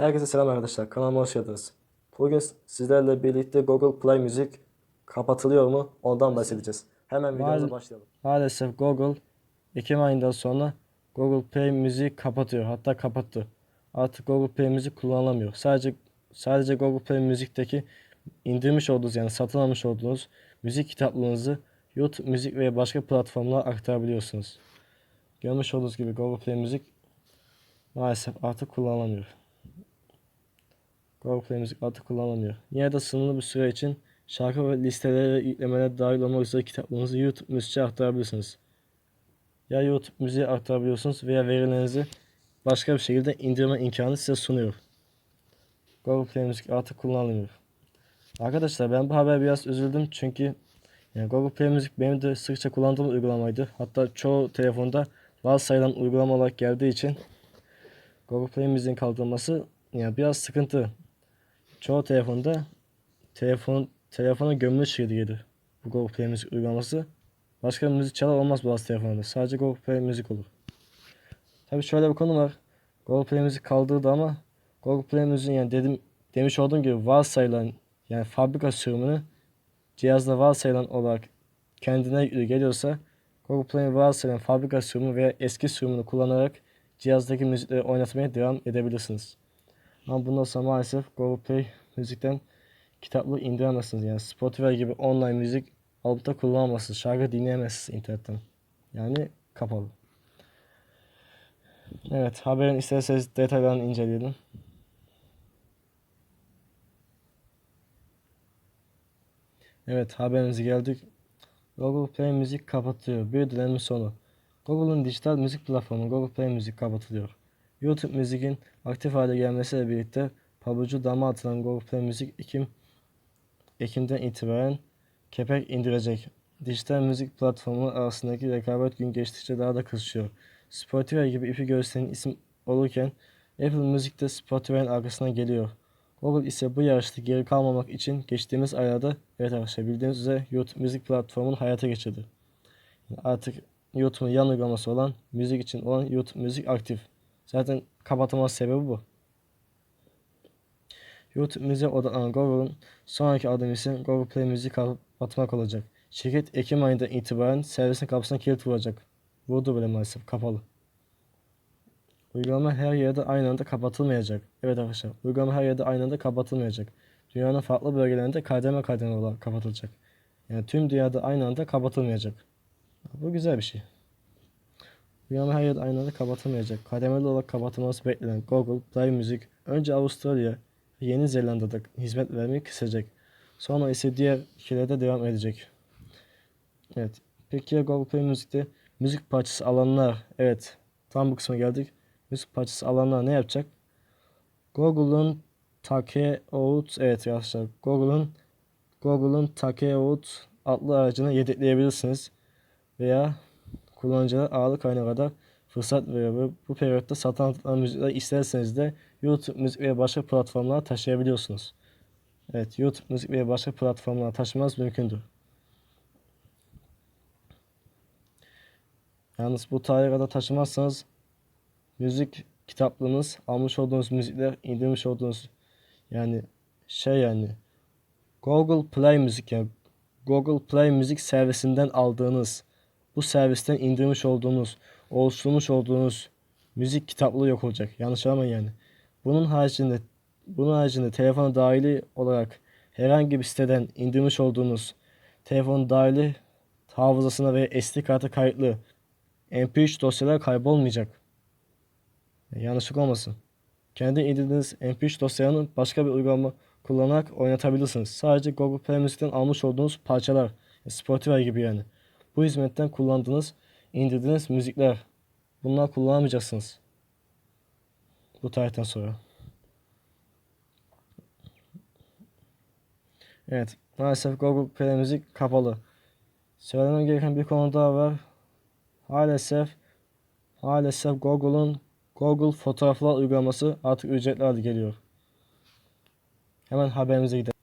Herkese selam arkadaşlar. Kanalıma hoş geldiniz. Bugün sizlerle birlikte Google Play Müzik kapatılıyor mu? Ondan bahsedeceğiz. Hemen videomuza başlayalım. Maalesef Google Ekim ayından sonra Google Play Müziği kapatıyor. Hatta kapattı. Artık Google Play Müzik kullanılamıyor. Sadece sadece Google Play Müzik'teki indirmiş olduğunuz yani satın almış olduğunuz müzik kitaplığınızı YouTube Müzik veya başka platformlara aktarabiliyorsunuz. Görmüş olduğunuz gibi Google Play Müzik maalesef artık kullanılamıyor. Google Play Müzik artık kullanılamıyor. Yine de sınırlı bir süre için şarkı ve listelere ve dahil olmak üzere kitaplarınızı YouTube Müzik'e aktarabilirsiniz. Ya YouTube Müziğe aktarabiliyorsunuz veya verilerinizi başka bir şekilde indirme imkanı size sunuyor. Google Play Müzik artık kullanılmıyor. Arkadaşlar ben bu haber biraz üzüldüm çünkü yani Google Play Müzik benim de sıkça kullandığım uygulamaydı. Hatta çoğu telefonda varsayılan uygulama olarak geldiği için Google Play Müziğin kaldırılması yani biraz sıkıntı. Çoğu telefonda telefon telefona gömülü şekilde bu Google Play Müzik uygulaması. Başka bir müzik çalar olmaz bazı telefonlarda. Sadece Google Play Müzik olur. Tabii şöyle bir konu var. Google Play Müzik kaldırdı ama Google Play Müziğin yani dedim demiş olduğum gibi varsayılan yani fabrika sürümünü cihazda varsayılan olarak kendine yüklü geliyorsa Google Play'in varsayılan fabrika sürümü veya eski sürümünü kullanarak cihazdaki müzikleri oynatmaya devam edebilirsiniz. Ama bundan sonra maalesef Google Play müzikten kitaplığı indiremezsiniz. Yani Spotify gibi online müzik alıp da kullanamazsınız. Şarkı dinleyemezsiniz internetten. Yani kapalı. Evet haberin isterseniz detaylarını inceleyelim. Evet haberimize geldik. Google Play Müzik kapatıyor. Bir dönemin sonu. Google'un dijital müzik platformu Google Play Müzik kapatılıyor. YouTube Müzik'in aktif hale gelmesiyle birlikte pabucu dama atılan Google Play Müzik Ekim, Ekim'den itibaren kepek indirecek. Dijital müzik platformu arasındaki rekabet gün geçtikçe daha da kızışıyor. Spotify gibi ipi gösteren isim olurken Apple Müzik de Spotify'ın arkasına geliyor. Google ise bu yarışta geri kalmamak için geçtiğimiz aylarda evet arkadaşlar bildiğiniz üzere YouTube müzik platformunu hayata geçirdi. Yani artık YouTube'un yan uygulaması olan müzik için olan YouTube müzik aktif. Zaten kapatılması sebebi bu. YouTube müziğe odaklanan Google'un sonraki adımı ise Google Play müziği kapatmak olacak. Şirket Ekim ayında itibaren servisin kapısına kilit vuracak. Vurdu bile maalesef kapalı. Uygulama her yerde aynı anda kapatılmayacak. Evet arkadaşlar, uygulama her yerde aynı anda kapatılmayacak. Dünyanın farklı bölgelerinde kademe kademe olarak kapatılacak. Yani tüm dünyada aynı anda kapatılmayacak. Bu güzel bir şey. Uygulama her yerde aynı anda kapatılmayacak. Kademeli olarak kapatılması beklenen Google Play Müzik önce Avustralya ve Yeni Zelanda'da hizmet vermeyi kısacak. Sonra ise diğer ülkelerde devam edecek. Evet. Peki ya Google Play Müzik'te müzik parçası alanlar? Evet. Tam bu kısma geldik müzik parçası alanlar ne yapacak? Google'un Takeout evet arkadaşlar Google'un Google'un Takeout adlı aracına yedekleyebilirsiniz. Veya kullanıcılar ağırlık ayına fırsat veriyor. Ve bu periyotta satın aldıkları müzikleri isterseniz de YouTube müzik veya başka platformlara taşıyabiliyorsunuz. Evet YouTube müzik veya başka platformlara taşımanız mümkündür. Yalnız bu tarihe kadar taşımazsanız müzik kitaplığınız, almış olduğunuz müzikler, indirmiş olduğunuz yani şey yani Google Play Müzik yani Google Play Müzik servisinden aldığınız bu servisten indirmiş olduğunuz, oluşturmuş olduğunuz müzik kitaplığı yok olacak. Yanlış anlamayın yani. Bunun haricinde bunun haricinde telefona dahili olarak herhangi bir siteden indirmiş olduğunuz telefon dahili hafızasına ve SD kartı kayıtlı MP3 dosyalar kaybolmayacak. Yanlışlık olmasın. Kendi indirdiğiniz MP3 dosyalarını başka bir uygulama kullanarak oynatabilirsiniz. Sadece Google Play Music'ten almış olduğunuz parçalar, Spotify gibi yani. Bu hizmetten kullandığınız, indirdiğiniz müzikler. Bunlar kullanamayacaksınız. Bu tarihten sonra. Evet. Maalesef Google Play Music kapalı. Söylemem gereken bir konu daha var. Maalesef maalesef Google'un Google Fotoğraflar uygulaması artık ücretli hale geliyor. Hemen haberimize gidelim.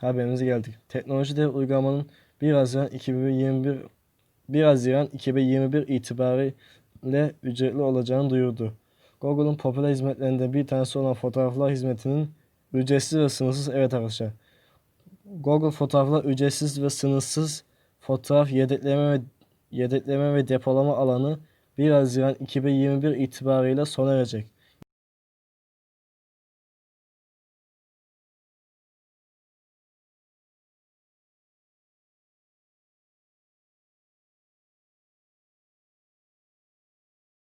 Haberimize geldik. Teknoloji dev uygulamanın 1 Haziran 2021 1 Haziran 2021 itibariyle ücretli olacağını duyurdu. Google'un popüler hizmetlerinden bir tanesi olan fotoğraflar hizmetinin ücretsiz ve sınırsız evet arkadaşlar. Google fotoğraflar ücretsiz ve sınırsız fotoğraf yedekleme ve yedekleme ve depolama alanı 1 Haziran 2021 itibarıyla sona erecek.